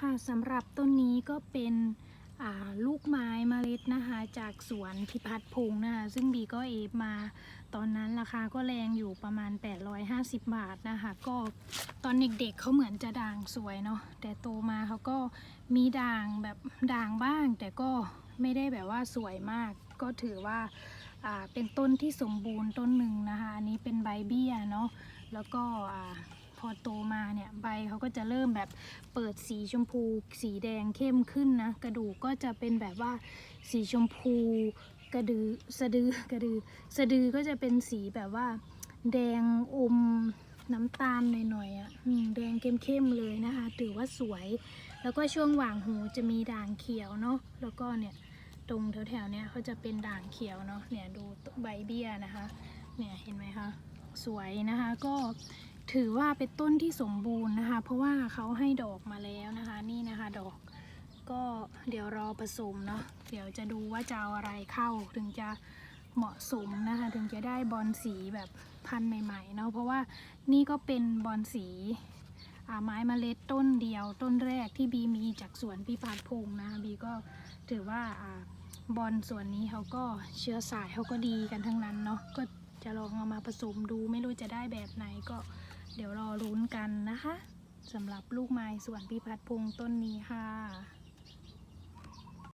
ค่ะสำหรับต้นนี้ก็เป็นลูกไม้เมล็ดนะคะ จากสวนพิพัฒน์พงษ์นะคะซึ่งบีก็เอฟมาตอนนั้นราคาก็แรงอยู่ประมาณ 850 บาทนะคะ ก็ตอนเด็กๆเขาเหมือนจะด่างสวยเนาะแต่โตมาเขาก็มีด่างแบบด่างบ้าง แต่ก็ไม่ได้แบบว่าสวยมาก ก็ถือว่าเป็นต้นที่สมบูรณ์ต้นหนึ่งนะคะ อันนี้เป็นใบเบี้ยเนาะแล้วก็ พอโตมาเนี่ยใบเขาก็จะเริ่มแบบเปิดสีชมพู สีแดงเข้มขึ้นนะ กระดูกก็จะเป็นแบบว่าสีชมพู กระดือสะดือกระดือสะดือก็จะเป็นสีแบบว่า แดงอมน้ำตาลหน่อยๆอะแดงเข้มๆเลยนะคะถือว่าสวย แล้วก็ช่วงหว่างหูจะมีด่างเขียวเนาะแล้วก็เนี่ยตรงแถวๆเนี้ยเขาจะเป็นด่างเขียวเนาะเนี่ยดูใบเบี้ยนะคะ เนี่ยเห็นไหมคะสวยนะคะก็ ถือว่าเป็นต้นที่สมบูรณ์นะคะ เพราะว่าเขาให้ดอกมาแล้วนะคะ นี่นะคะดอก ก็เดี๋ยวรอผสมเนาะเดี๋ยวจะดูว่าจะเอาอะไรเข้าถึงจะเหมาะสมนะคะ ถึงจะได้บอลสีแบบพันธุ์ใหม่ๆเนาะเพราะว่านี่ก็เป็นบอลสีอ่าไม้เมล็ดต้นเดียวต้นแรกที่บีมีจากสวนพิพัฒน์พงษ์นะบีก็ถือว่าอ่าบอลส่วนนี้เขาก็เชื้อสายเขาก็ดีกันทั้งนั้นเนาะก็จะลองเอามาผสมดูไม่รู้จะได้แบบไหนก็ ดี๋ยวรอรุ้นกันนะคะสำหรับลูกไม้สวนพิพัฒน์พงษ์ต้นนี้ค่ะ